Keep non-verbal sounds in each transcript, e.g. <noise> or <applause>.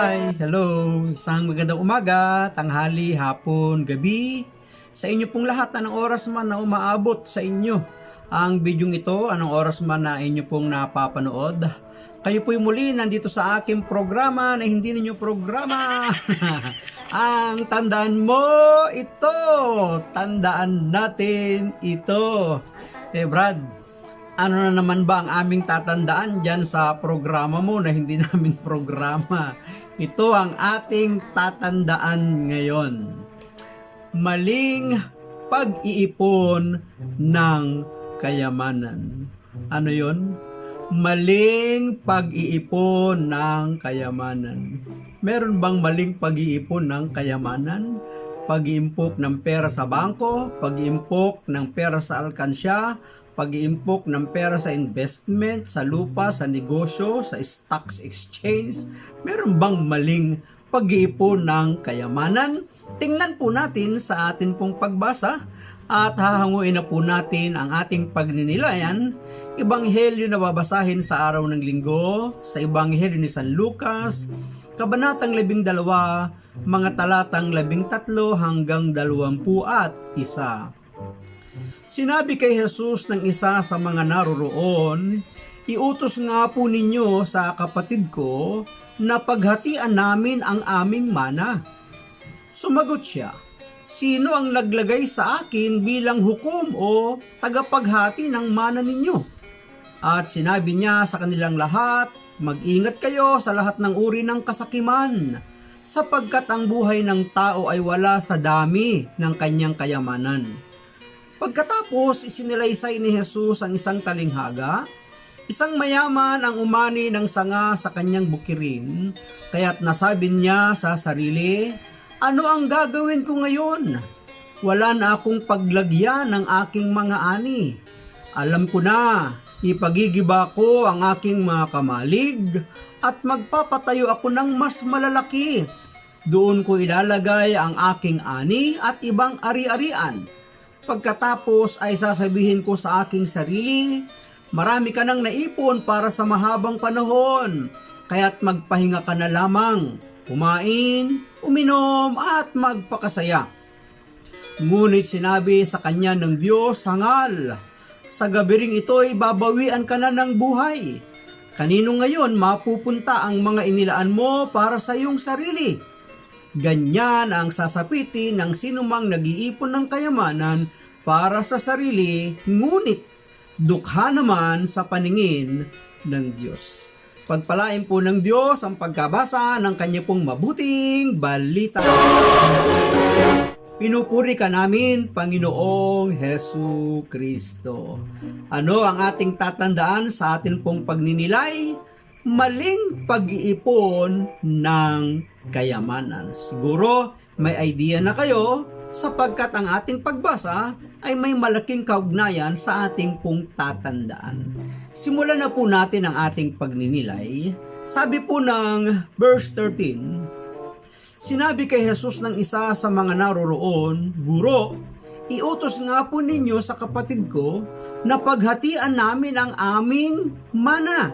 Hi! Hello! Isang magandang umaga, tanghali, hapon, gabi. Sa inyo pong lahat, anong oras man na umaabot sa inyo ang bidyong ito, anong oras man na inyo pong napapanood. Kayo po'y muli nandito sa aking programa na hindi ninyo programa. <laughs> ang tandaan mo ito, tandaan natin ito. Eh Brad, ano na naman ba ang aming tatandaan dyan sa programa mo na hindi <laughs> namin programa? Ito ang ating tatandaan ngayon. Maling pag-iipon ng kayamanan. Ano yon? Maling pag-iipon ng kayamanan. Meron bang maling pag-iipon ng kayamanan? Pag-iimpok ng pera sa bangko, pag-iimpok ng pera sa alkansya, pag-iimpok ng pera sa investment, sa lupa, sa negosyo, sa stocks exchange. Meron bang maling pag-iipon ng kayamanan? Tingnan po natin sa atin pong pagbasa at hahanguin na po natin ang ating pagninilayan. Ibanghelyo na babasahin sa araw ng linggo, sa Ibanghelyo ni San Lucas, Kabanatang 12, mga talatang 13 hanggang 21 at isa. Sinabi kay Jesus ng isa sa mga naroroon, Iutos nga po ninyo sa kapatid ko na paghatian namin ang aming mana. Sumagot siya, Sino ang naglagay sa akin bilang hukom o tagapaghati ng mana ninyo? At sinabi niya sa kanilang lahat, Mag-ingat kayo sa lahat ng uri ng kasakiman, sapagkat ang buhay ng tao ay wala sa dami ng kanyang kayamanan Pagkatapos, isinilaysay ni Jesus ang isang talinghaga. Isang mayaman ang umani ng sanga sa kanyang bukirin, kaya't nasabi niya sa sarili, Ano ang gagawin ko ngayon? Wala na akong paglagyan ng aking mga ani. Alam ko na, ipagigiba ko ang aking mga kamalig at magpapatayo ako ng mas malalaki. Doon ko ilalagay ang aking ani at ibang ari-arian Pagkatapos ay sasabihin ko sa aking sarili, marami ka nang naipon para sa mahabang panahon, kaya't magpahinga ka na lamang, kumain, uminom at magpakasaya. Ngunit sinabi sa kanya ng Diyos, hangal, sa gabi ring ito'y babawian ka na ng buhay. Kanino ngayon mapupunta ang mga inilaan mo para sa iyong sarili? Ganyan ang sasapitin ng sinumang nag-iipon ng kayamanan para sa sarili, ngunit dukha naman sa paningin ng Diyos. Pagpalain po ng Diyos ang pagkabasa ng kanya pong mabuting balita. Pinupuri ka namin, Panginoong Hesu Kristo. Ano ang ating tatandaan sa atin pong pagninilay? Maling pag-iipon ng kayamanan. Siguro may idea na kayo sapagkat ang ating pagbasa ay may malaking kaugnayan sa ating pong tatandaan. Simulan na po natin ang ating pagninilay. Sabi po ng verse 13, Sinabi kay Jesus ng isa sa mga naroroon, Guro, iutos nga po ninyo sa kapatid ko na paghatian namin ang aming mana.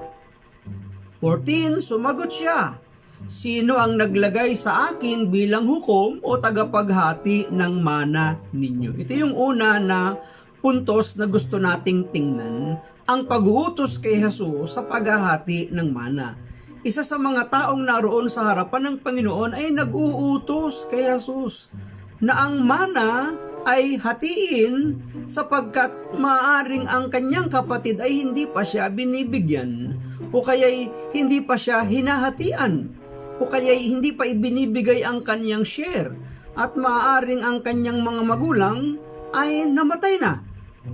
14, sumagot siya, Sino ang naglagay sa akin bilang hukom o tagapaghati ng mana ninyo? Ito yung una na puntos na gusto nating tingnan, ang pag-uutos kay Jesus sa paghahati ng mana. Isa sa mga taong naroon sa harapan ng Panginoon ay nag-uutos kay Jesus na ang mana ay hatiin sapagkat maaring ang kanyang kapatid ay hindi pa siya binibigyan o kaya'y hindi pa siya hinahatian o kaya hindi pa ibinibigay ang kanyang share at maaaring ang kanyang mga magulang ay namatay na.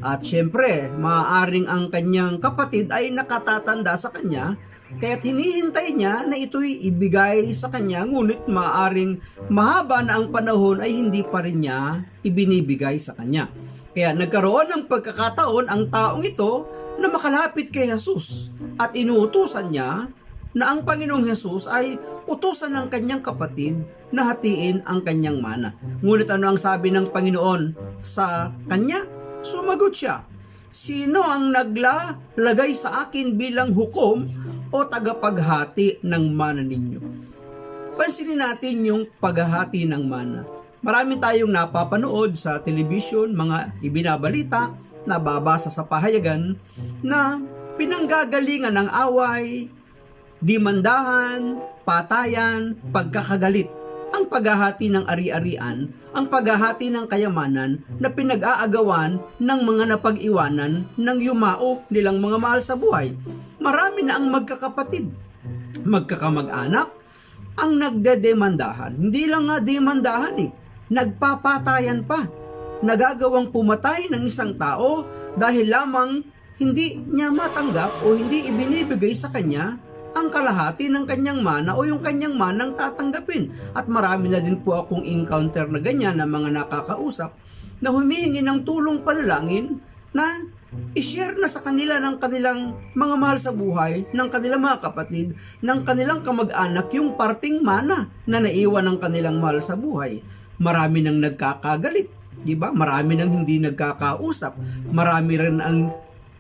At syempre, maaaring ang kanyang kapatid ay nakatatanda sa kanya kaya't hinihintay niya na ito'y ibigay sa kanya ngunit maaaring mahaba na ang panahon ay hindi pa rin niya ibinibigay sa kanya. Kaya nagkaroon ng pagkakataon ang taong ito na makalapit kay Jesus at inuutusan niya na ang Panginoong Hesus ay utusan ng kanyang kapatid na hatiin ang kanyang mana. Ngunit ano ang sabi ng Panginoon sa kanya? Sumagot siya, Sino ang naglalagay sa akin bilang hukom o tagapaghati ng mana ninyo? pansinin natin yung paghahati ng mana. Marami tayong napapanood sa telebisyon, mga ibinabalita, nababasa sa pahayagan, na pinanggagalingan ng away, dimandahan, patayan, pagkakagalit. Ang paghahati ng ari-arian, ang paghahati ng kayamanan na pinag-aagawan ng mga napag-iwanan ng yumao nilang mga mahal sa buhay. Marami na ang magkakapatid, magkakamag-anak, ang nagdedemandahan. Hindi lang nga demandahan eh, nagpapatayan pa. Nagagawang pumatay ng isang tao dahil lamang hindi niya matanggap o hindi ibinibigay sa kanya ang kalahati ng kanyang mana o yung kanyang manang tatanggapin. At marami na din po akong encounter na ganyan na mga nakakausap na humihingi ng tulong panalangin na i-share na sa kanila ng kanilang mga mahal sa buhay, ng kanilang mga kapatid, ng kanilang kamag-anak yung parting mana na naiwan ng kanilang mahal sa buhay. Marami nang nagkakagalit, di ba? Marami nang hindi nagkakausap. Marami rin ang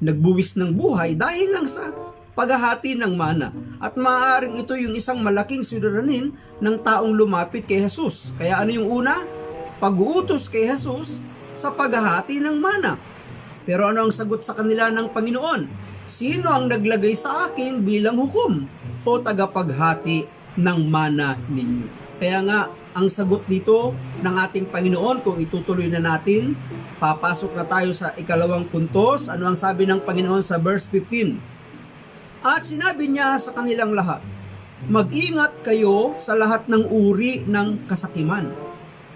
nagbuwis ng buhay dahil lang sa paghahati ng mana. At maaaring ito yung isang malaking sudaranin ng taong lumapit kay Jesus. Kaya ano yung una? Pag-uutos kay Jesus sa paghahati ng mana. Pero ano ang sagot sa kanila ng Panginoon? Sino ang naglagay sa akin bilang hukom o tagapaghati ng mana ninyo? Kaya nga, ang sagot dito ng ating Panginoon, kung itutuloy na natin, papasok na tayo sa ikalawang puntos. Ano ang sabi ng Panginoon sa verse 15? At sinabi niya sa kanilang lahat, Mag-ingat kayo sa lahat ng uri ng kasakiman,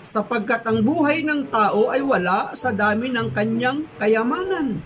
sapagkat ang buhay ng tao ay wala sa dami ng kanyang kayamanan.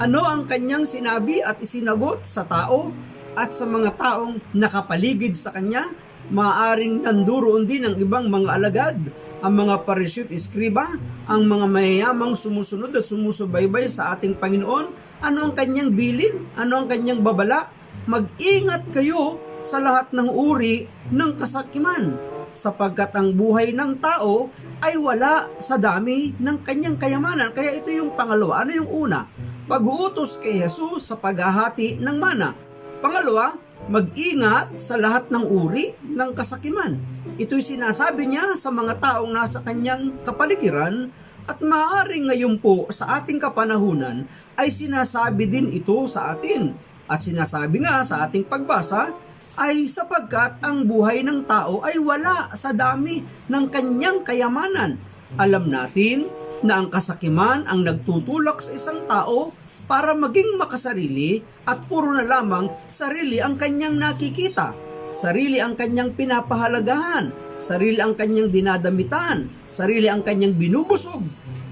Ano ang kanyang sinabi at isinagot sa tao at sa mga taong nakapaligid sa kanya? Maaring nanduroon din ang ibang mga alagad, ang mga parisyo't iskriba, ang mga mayayamang sumusunod at sumusubaybay sa ating Panginoon. Ano ang kanyang bilin? Ano ang kanyang babala? Mag-ingat kayo sa lahat ng uri ng kasakiman sapagkat ang buhay ng tao ay wala sa dami ng kanyang kayamanan. Kaya ito yung pangalawa. Ano yung una? Pag-uutos kay Jesus sa paghahati ng mana. Pangalawa, mag-ingat sa lahat ng uri ng kasakiman. Ito'y sinasabi niya sa mga taong nasa kanyang kapaligiran at maaaring ngayon po sa ating kapanahunan ay sinasabi din ito sa atin. At sinasabi nga sa ating pagbasa ay sapagkat ang buhay ng tao ay wala sa dami ng kanyang kayamanan. Alam natin na ang kasakiman ang nagtutulak sa isang tao para maging makasarili at puro na lamang sarili ang kanyang nakikita. Sarili ang kanyang pinapahalagahan, sarili ang kanyang dinadamitan, sarili ang kanyang binubusog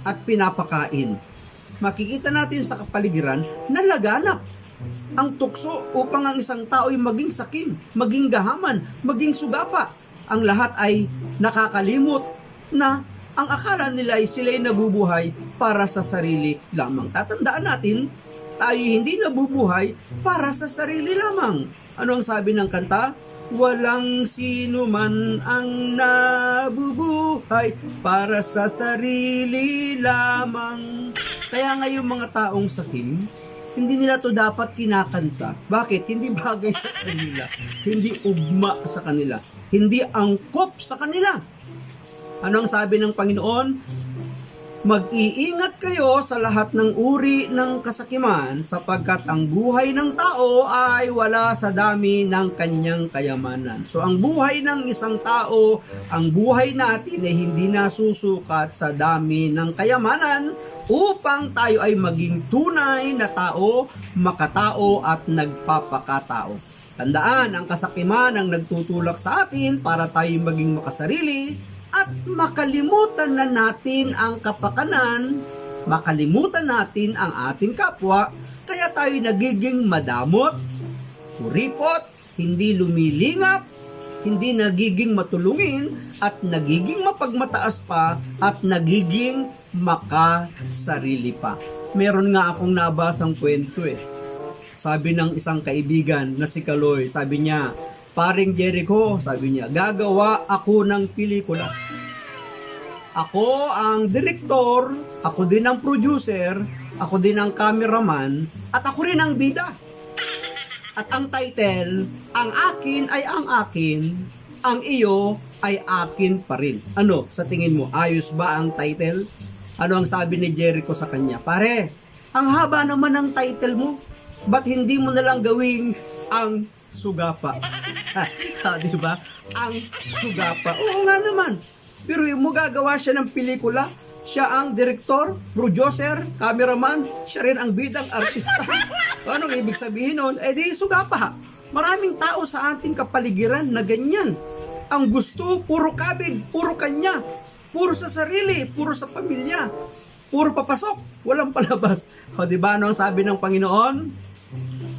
at pinapakain. Makikita natin sa kapaligiran na laganap ang tukso upang ang isang tao ay maging sakim, maging gahaman, maging sugapa. Ang lahat ay nakakalimot na ang akala nila ay sila'y nabubuhay para sa sarili lamang. Tatandaan natin, tayo hindi nabubuhay para sa sarili lamang. Ano ang sabi ng kanta? Walang sino man ang nabubuhay para sa sarili lamang. Kaya ngayon mga taong sakim, hindi nila to dapat kinakanta. Bakit? Hindi bagay sa kanila. Hindi ugma sa kanila. Hindi angkop sa kanila. Ano ang sabi ng Panginoon? Mag-iingat kayo sa lahat ng uri ng kasakiman sapagkat ang buhay ng tao ay wala sa dami ng kanyang kayamanan. So ang buhay ng isang tao, ang buhay natin ay hindi nasusukat sa dami ng kayamanan upang tayo ay maging tunay na tao, makatao at nagpapakatao. Tandaan, ang kasakiman ang nagtutulak sa atin para tayo maging makasarili at makalimutan na natin ang kapakanan, makalimutan natin ang ating kapwa, kaya tayo nagiging madamot, kuripot, hindi lumilingap, hindi nagiging matulungin, at nagiging mapagmataas pa, at nagiging makasarili pa. Meron nga akong nabasang kwento eh. Sabi ng isang kaibigan na si Kaloy, sabi niya, Paring Jericho, sabi niya, gagawa ako ng pelikula. Ako ang direktor, ako din ang producer, ako din ang cameraman, at ako rin ang bida. At ang title, ang akin ay ang akin, ang iyo ay akin pa rin. Ano, sa tingin mo, ayos ba ang title? Ano ang sabi ni Jericho sa kanya? Pare, ang haba naman ng title mo. Ba't hindi mo na lang gawing ang sugapa? ha, <laughs> di ba? Ang sugapa. Oo nga naman. Pero yung mo gagawa siya ng pelikula, siya ang direktor, producer, cameraman, siya rin ang bidang artista. <laughs> Anong ibig sabihin nun? Eh di sugapa. Maraming tao sa ating kapaligiran na ganyan. Ang gusto, puro kabig, puro kanya, puro sa sarili, puro sa pamilya, puro papasok, walang palabas. O di ba ano ang sabi ng Panginoon?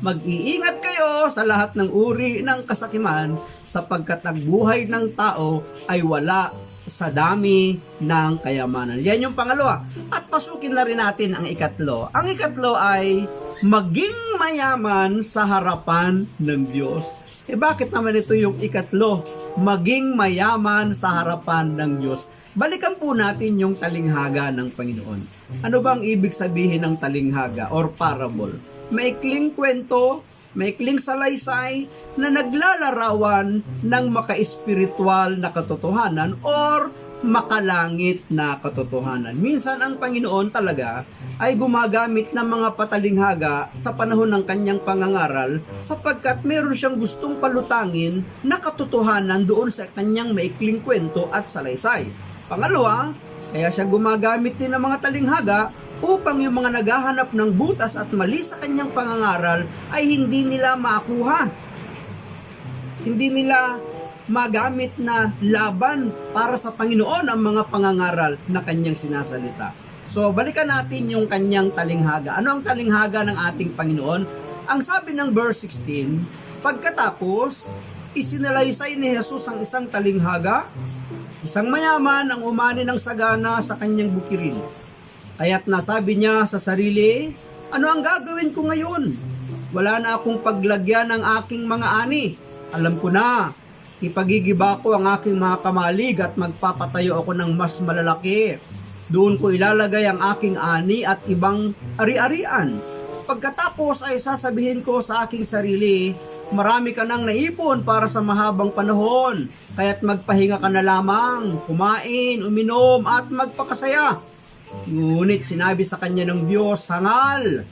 Mag-iingat kayo sa lahat ng uri ng kasakiman sapagkat ang buhay ng tao ay wala sa dami ng kayamanan. Yan yung pangalawa. At pasukin na rin natin ang ikatlo. Ang ikatlo ay maging mayaman sa harapan ng Diyos. Eh bakit naman ito yung ikatlo? Maging mayaman sa harapan ng Diyos. Balikan po natin yung talinghaga ng Panginoon. Ano bang ibig sabihin ng talinghaga or parable? Maikling kwento, maikling salaysay na naglalarawan ng maka-espiritual na katotohanan or makalangit na katotohanan. Minsan ang Panginoon talaga ay gumagamit ng mga patalinghaga sa panahon ng kanyang pangangaral sapagkat meron siyang gustong palutangin na katotohanan doon sa kanyang maikling kwento at salaysay. Pangalawa, kaya siya gumagamit din ng mga talinghaga upang yung mga naghahanap ng butas at mali sa kanyang pangangaral ay hindi nila makuha. Hindi nila magamit na laban para sa Panginoon ang mga pangangaral na kanyang sinasalita. So, balikan natin yung kanyang talinghaga. Ano ang talinghaga ng ating Panginoon? Ang sabi ng verse 16, pagkatapos, isinalaysay ni Jesus ang isang talinghaga, isang mayaman ang umani ng sagana sa kanyang bukirin. Kaya't nasabi niya sa sarili, ano ang gagawin ko ngayon? Wala na akong paglagyan ng aking mga ani. Alam ko na, ipagigiba ko ang aking mga kamalig at magpapatayo ako ng mas malalaki. Doon ko ilalagay ang aking ani at ibang ari-arian. Pagkatapos ay sasabihin ko sa aking sarili, marami ka nang naipon para sa mahabang panahon, kaya't magpahinga ka na lamang, kumain, uminom at magpakasaya. Ngunit sinabi sa kanya ng Diyos, Hangal,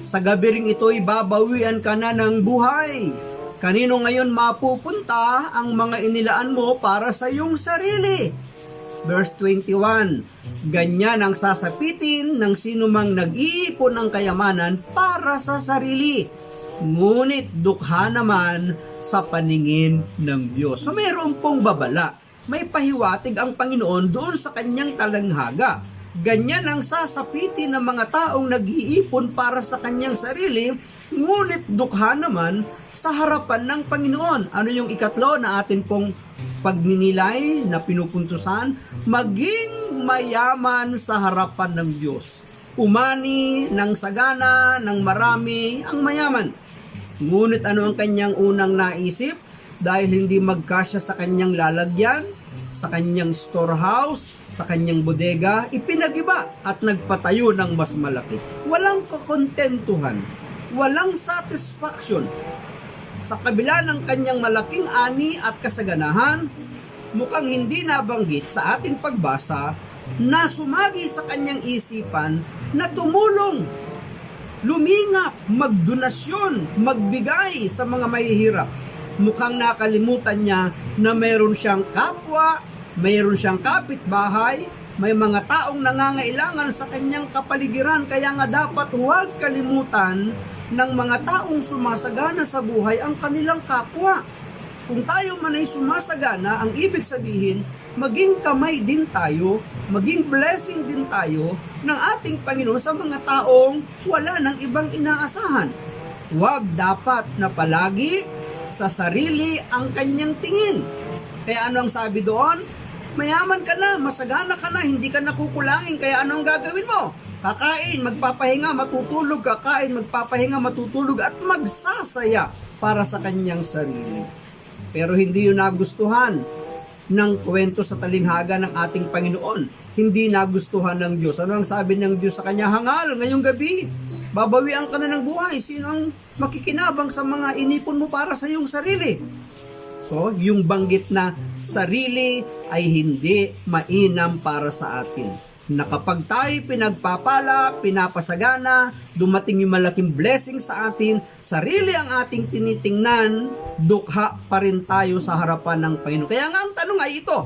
sa gabi ring ito'y babawian ka na ng buhay. Kanino ngayon mapupunta ang mga inilaan mo para sa iyong sarili? Verse 21, Ganyan ang sasapitin ng sinumang nag-iipon ng kayamanan para sa sarili. Ngunit dukha naman sa paningin ng Diyos. So mayroon pong babala. May pahiwatig ang Panginoon doon sa kanyang talanghaga. Ganyan ang sasapitin ng mga taong nag-iipon para sa kanyang sarili, ngunit dukha naman sa harapan ng Panginoon. Ano yung ikatlo na atin pong pagninilay na pinupuntusan? Maging mayaman sa harapan ng Diyos. Umani ng sagana, ng marami, ang mayaman. Ngunit ano ang kanyang unang naisip? Dahil hindi magkasya sa kanyang lalagyan, sa kanyang storehouse, sa kanyang bodega, ipinagiba at nagpatayo ng mas malaki. Walang kakontentuhan, walang satisfaction. Sa kabila ng kanyang malaking ani at kasaganahan, mukhang hindi nabanggit sa ating pagbasa na sumagi sa kanyang isipan na tumulong, lumingap, magdonasyon, magbigay sa mga mahihirap. Mukhang nakalimutan niya na mayroon siyang kapwa, mayroon siyang kapitbahay, may mga taong nangangailangan sa kanyang kapaligiran kaya nga dapat huwag kalimutan ng mga taong sumasagana sa buhay ang kanilang kapwa. Kung tayo man ay sumasagana, ang ibig sabihin, maging kamay din tayo, maging blessing din tayo ng ating Panginoon sa mga taong wala ng ibang inaasahan. Huwag dapat na palagi sa sarili ang kanyang tingin. Kaya ano ang sabi doon? Mayaman ka na, masagana ka na, hindi ka nakukulangin, kaya ano ang gagawin mo? Kakain, magpapahinga, matutulog, kakain, magpapahinga, matutulog, at magsasaya para sa kanyang sarili. Pero hindi yun nagustuhan ng kwento sa talinghaga ng ating Panginoon. Hindi nagustuhan ng Diyos. Ano ang sabi ng Diyos sa kanya? Hangal, ngayong gabi, babawian ka na ng buhay. Sino ang makikinabang sa mga inipon mo para sa iyong sarili? So, yung banggit na sarili ay hindi mainam para sa atin. Na kapag tayo pinagpapala, pinapasagana, dumating yung malaking blessing sa atin, sarili ang ating tinitingnan, dukha pa rin tayo sa harapan ng Panginoon. Kaya nga ang tanong ay ito,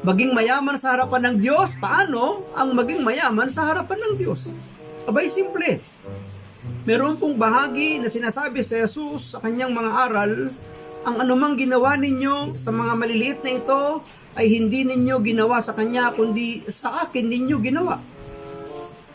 maging mayaman sa harapan ng Diyos, paano ang maging mayaman sa harapan ng Diyos? Abay, simple. Meron pong bahagi na sinasabi sa Jesus sa kanyang mga aral, ang anumang ginawa ninyo sa mga maliliit na ito ay hindi ninyo ginawa sa kanya, kundi sa akin ninyo ginawa.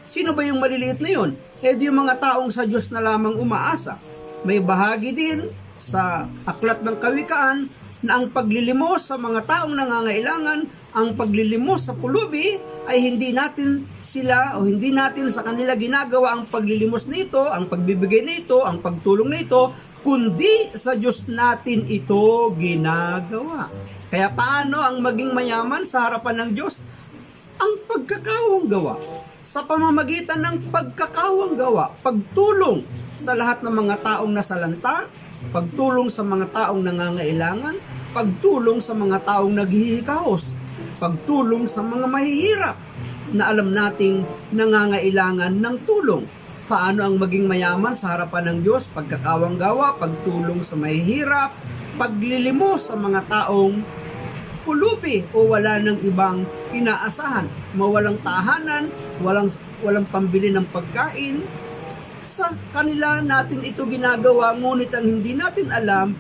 Sino ba yung maliliit na yun? Eh yung mga taong sa Diyos na lamang umaasa. May bahagi din sa aklat ng kawikaan na ang paglilimos sa mga taong nangangailangan, ang paglilimos sa pulubi ay hindi natin sila o hindi natin sa kanila ginagawa ang paglilimos nito, ang pagbibigay nito, ang pagtulong nito, kundi sa Diyos natin ito ginagawa. Kaya paano ang maging mayaman sa harapan ng Diyos? Ang pagkakawang gawa. Sa pamamagitan ng pagkakawang gawa, pagtulong sa lahat ng mga taong nasalanta, pagtulong sa mga taong nangangailangan, pagtulong sa mga taong naghihikaos, pagtulong sa mga mahihirap na alam nating nangangailangan ng tulong. Paano ang maging mayaman sa harapan ng Diyos? Pagkakawang gawa, pagtulong sa mahihirap, paglilimos sa mga taong pulubi o wala ng ibang inaasahan, mawalang tahanan, walang walang pambili ng pagkain. Sa kanila natin ito ginagawa, ngunit ang hindi natin alam,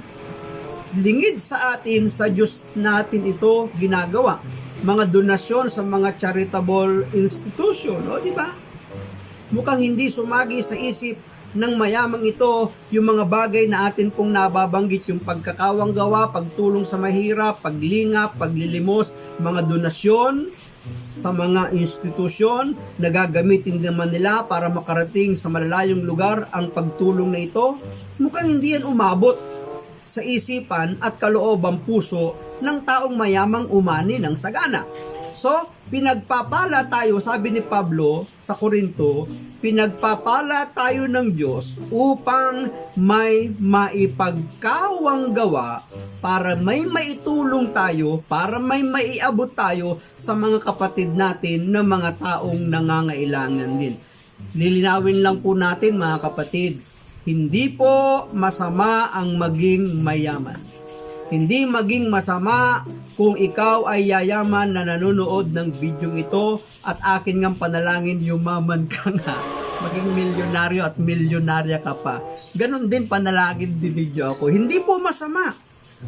lingid sa atin, sa Diyos natin ito ginagawa. Mga donasyon sa mga charitable institution, o di ba? Mukhang hindi sumagi sa isip ng mayamang ito yung mga bagay na atin pong nababanggit, yung pagkakawang gawa, pagtulong sa mahirap, paglingap, paglilimos, mga donasyon sa mga institusyon na gagamitin naman nila para makarating sa malalayong lugar ang pagtulong na ito. Mukhang hindi yan umabot sa isipan at kaloobang puso ng taong mayamang umani ng sagana. So, pinagpapala tayo, sabi ni Pablo sa Korinto, pinagpapala tayo ng Diyos upang may maipagkawang gawa para may maitulong tayo, para may maiabot tayo sa mga kapatid natin na mga taong nangangailangan din. Lilinawin lang po natin mga kapatid, hindi po masama ang maging mayaman. Hindi maging masama kung ikaw ay yayaman na nanonood ng video ito at akin ngang panalangin yumaman ka nga. Maging milyonaryo at milyonarya ka pa. Ganon din panalangin di video ako. Hindi po masama.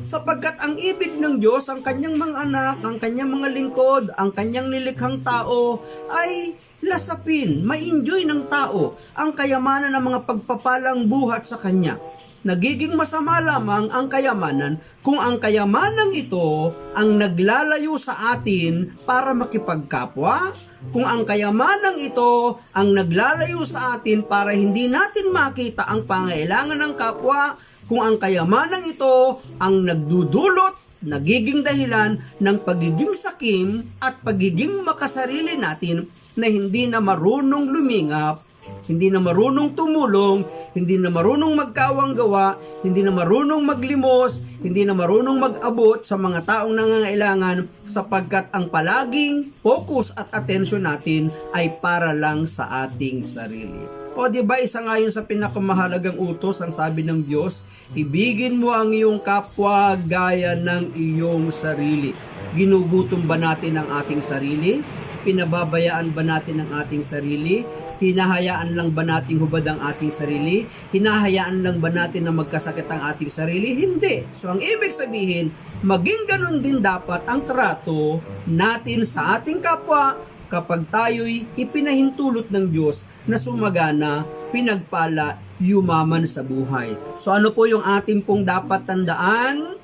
Sapagkat ang ibig ng Diyos, ang kanyang mga anak, ang kanyang mga lingkod, ang kanyang nilikhang tao ay lasapin, ma-enjoy ng tao ang kayamanan ng mga pagpapalang buhat sa kanya nagiging masama lamang ang kayamanan kung ang kayamanang ito ang naglalayo sa atin para makipagkapwa, kung ang kayamanang ito ang naglalayo sa atin para hindi natin makita ang pangailangan ng kapwa, kung ang kayamanang ito ang nagdudulot nagiging dahilan ng pagiging sakim at pagiging makasarili natin na hindi na marunong lumingap hindi na marunong tumulong, hindi na marunong magkawang gawa, hindi na marunong maglimos, hindi na marunong mag-abot sa mga taong nangangailangan sapagkat ang palaging focus at atensyon natin ay para lang sa ating sarili. O di ba isa nga yun sa pinakamahalagang utos ang sabi ng Diyos, ibigin mo ang iyong kapwa gaya ng iyong sarili. Ginugutom ba natin ang ating sarili? Pinababayaan ba natin ang ating sarili? Hinahayaan lang ba nating hubad ang ating sarili? Hinahayaan lang ba natin na magkasakit ang ating sarili? Hindi. So ang ibig sabihin, maging ganun din dapat ang trato natin sa ating kapwa kapag tayo'y ipinahintulot ng Diyos na sumagana, pinagpala, yumaman sa buhay. So ano po yung ating pong dapat tandaan?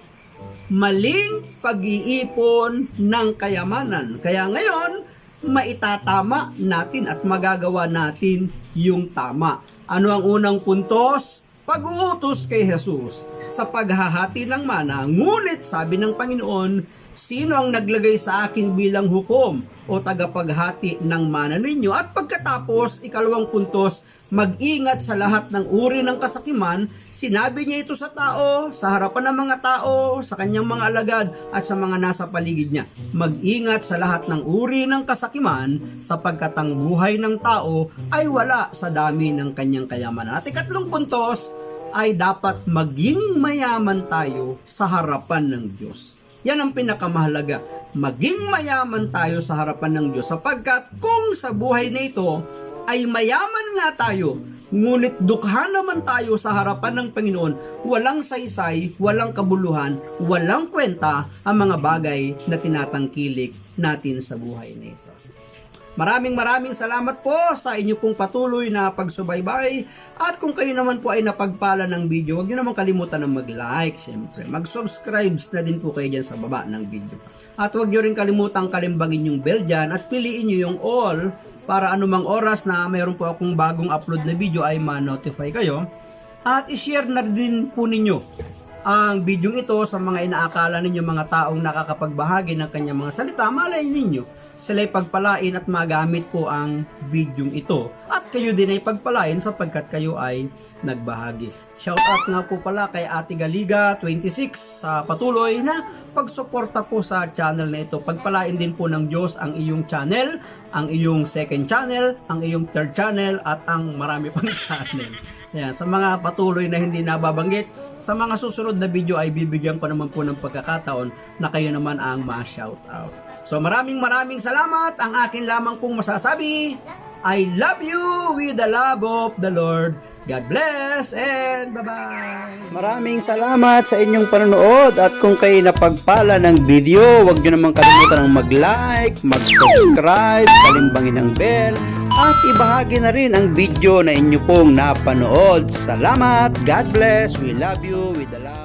Maling pag-iipon ng kayamanan. Kaya ngayon, maitatama natin at magagawa natin yung tama. Ano ang unang puntos? Pag-uutos kay Jesus sa paghahati ng mana. Ngunit sabi ng Panginoon, sino ang naglagay sa akin bilang hukom o tagapaghati ng mana ninyo? At pagkatapos, ikalawang puntos, mag-ingat sa lahat ng uri ng kasakiman. Sinabi niya ito sa tao, sa harapan ng mga tao, sa kanyang mga alagad at sa mga nasa paligid niya. Mag-ingat sa lahat ng uri ng kasakiman sapagkat ang buhay ng tao ay wala sa dami ng kanyang kayamanan. At ikatlong puntos ay dapat maging mayaman tayo sa harapan ng Diyos. Yan ang pinakamahalaga. Maging mayaman tayo sa harapan ng Diyos sapagkat kung sa buhay na ito ay mayaman nga tayo, ngunit dukha naman tayo sa harapan ng Panginoon, walang saysay, walang kabuluhan, walang kwenta ang mga bagay na tinatangkilik natin sa buhay na ito. Maraming maraming salamat po sa inyo pong patuloy na pagsubaybay at kung kayo naman po ay napagpala ng video, huwag niyo naman kalimutan na mag-like, syempre. Mag-subscribe na din po kayo dyan sa baba ng video. At huwag niyo rin kalimutang kalimbangin yung bell dyan at piliin niyo yung all para anumang oras na mayroon po akong bagong upload na video ay ma-notify kayo. At i-share na din po ninyo ang video ito sa mga inaakala ninyo mga taong nakakapagbahagi ng kanyang mga salita, malay ninyo, sila'y pagpalain at magamit po ang video ito. At kayo din ay pagpalain sapagkat kayo ay nagbahagi. Shoutout nga po pala kay Ate Galiga 26 sa patuloy na pagsuporta po sa channel na ito. Pagpalain din po ng Diyos ang iyong channel, ang iyong second channel, ang iyong third channel at ang marami pang <laughs> channel. Yan, sa mga patuloy na hindi nababanggit, sa mga susunod na video ay bibigyan ko naman po ng pagkakataon na kayo naman ang ma-shout out. So maraming maraming salamat. Ang akin lamang pong masasabi, I love you with the love of the Lord. God bless and bye-bye. Maraming salamat sa inyong panonood at kung kayo napagpala ng video, huwag nyo naman kalimutan ng mag-like, mag-subscribe, kalimbangin ang bell, at ibahagi na rin ang video na inyo pong napanood. Salamat, God bless, we love you with the love.